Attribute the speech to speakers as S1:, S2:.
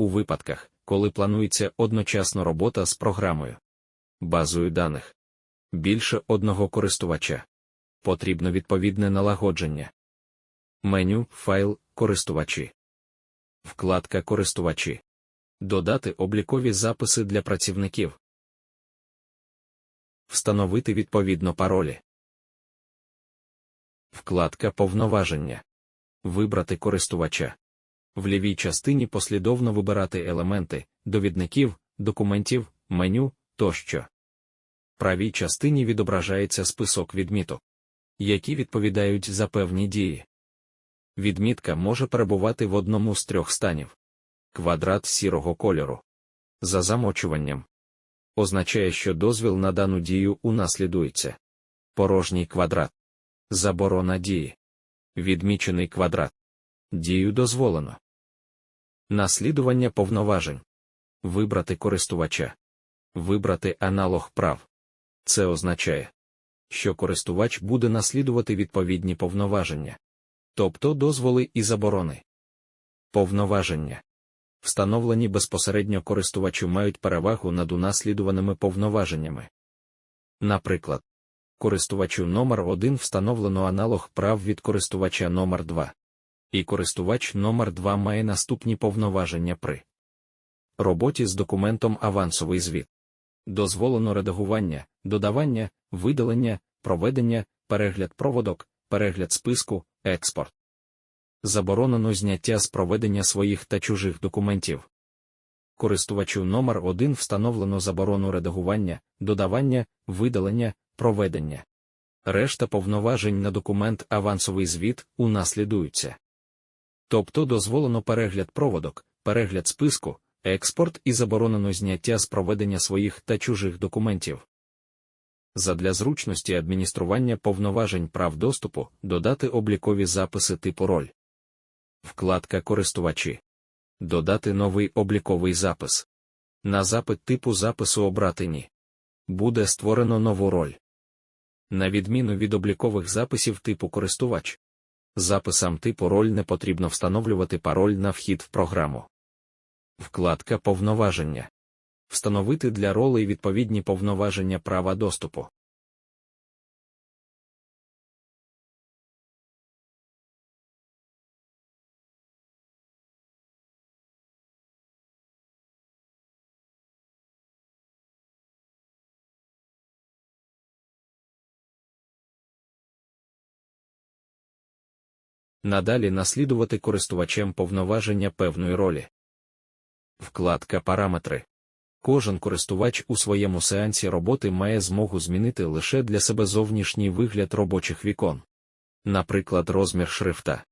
S1: у випадках, коли планується одночасно робота з програмою. Базою даних. Більше одного користувача. Потрібно відповідне налагодження. Меню, файл, користувачі. Вкладка Користувачі. Додати облікові записи для працівників. Встановити відповідно паролі. Вкладка Повноваження. Вибрати користувача. В лівій частині послідовно вибирати елементи, довідників, документів, меню тощо. В правій частині відображається список відміток, які відповідають за певні дії. Відмітка може перебувати в одному з трьох станів. Квадрат сірого кольору. За замочуванням. Означає, що дозвіл на дану дію унаслідується. Порожній квадрат. Заборона дії. Відмічений квадрат. Дію дозволено. Наслідування повноважень. Вибрати користувача. Вибрати аналог прав. Це означає, що користувач буде наслідувати відповідні повноваження, тобто дозволи і заборони. Повноваження. Встановлені безпосередньо користувачу мають перевагу над унаслідуваними повноваженнями. Наприклад, користувачу номер 1 встановлено аналог прав від користувача номер 2 і користувач номер 2 має наступні повноваження при роботі з документом авансовий звіт. Дозволено редагування, додавання, видалення, проведення, перегляд проводок, перегляд списку, експорт. Заборонено зняття з проведення своїх та чужих документів. Користувачу номер 1 встановлено заборону редагування, додавання, видалення, проведення. Решта повноважень на документ авансовий звіт унаслідуються. Тобто дозволено перегляд проводок, перегляд списку, експорт і заборонено зняття з проведення своїх та чужих документів. Задля зручності адміністрування повноважень прав доступу додати облікові записи типу роль. Вкладка Користувачі. Додати новий обліковий запис. На запит типу запису обрати ні. Буде створено нову роль. На відміну від облікових записів типу користувач. Записам типу роль не потрібно встановлювати пароль на вхід в програму. Вкладка Повноваження. Встановити для ролей відповідні повноваження права доступу. Надалі наслідувати користувачем повноваження певної ролі. Вкладка Параметри. Кожен користувач у своєму сеансі роботи має змогу змінити лише для себе зовнішній вигляд робочих вікон. Наприклад, розмір шрифта.